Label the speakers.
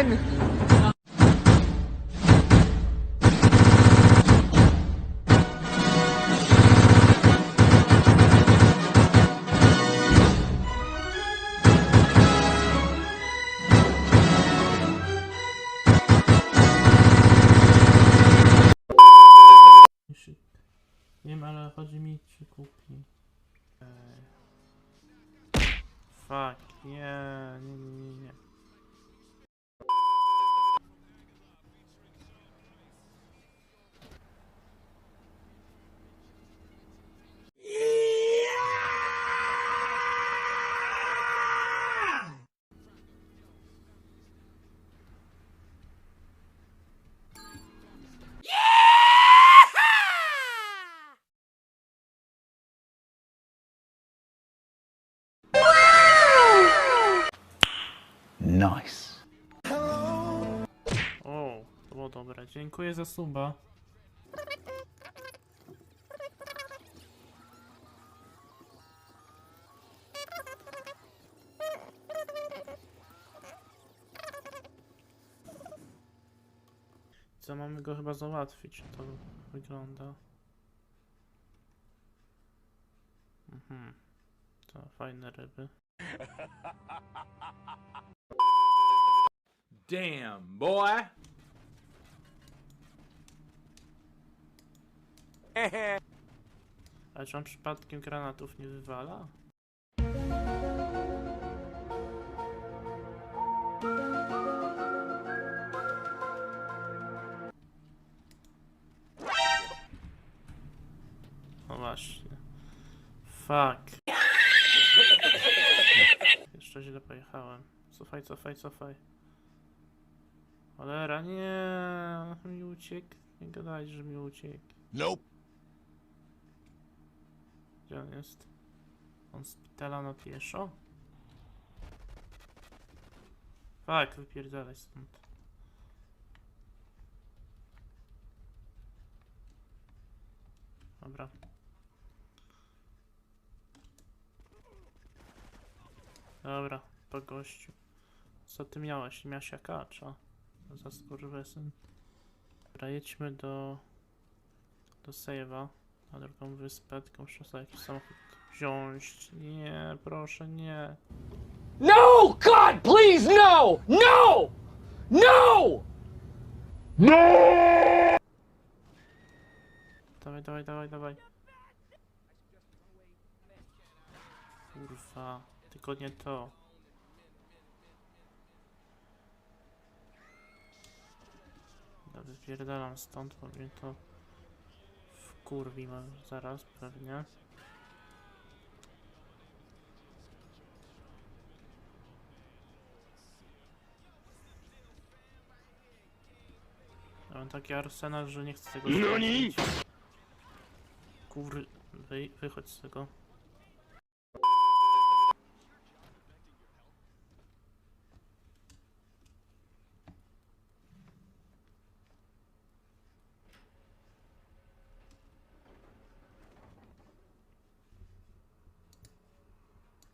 Speaker 1: Jeden!
Speaker 2: Jeśli- Nie wiem, ale chodzi mi, czy kupi. Ej. Fuck, nie,
Speaker 3: Nice.
Speaker 2: O, to było dobre. Dziękuję za suba. Co mamy go chyba załatwić? To wygląda. Mhm. To fajne ryby.
Speaker 4: Damn, boy.
Speaker 2: Ale czy on przypadkiem granatów nie wywala? No właśnie. Fuck. Jeszcze źle pojechałem. Cofaj, cofaj, cofaj. Cholera, nie, mi uciekł. Nie gadaj, że mi uciekł.
Speaker 3: Nope.
Speaker 2: Gdzie on jest? On spitala na pieszo? Tak, wypierdalaj stąd. Dobra. Dobra, po gościu. Co ty miałeś? Miałeś jakacza? Za skurwysyn. Dobra, jedźmy do... do save'a na drugą wyspę, tylko muszę sobie jakiś samochód wziąć. Nie, proszę, nie.
Speaker 1: No! God, please, no! No! No!
Speaker 2: Dawaj, dawaj, dawaj, dawaj. Kurwa, tylko nie to. Dobra, wypierdalam stąd, bo mnie to wkurwi zaraz pewnie. Ja Mam taki arsenał, że nie chcę tego zrobić. Kur... Wy... Wychodź z tego.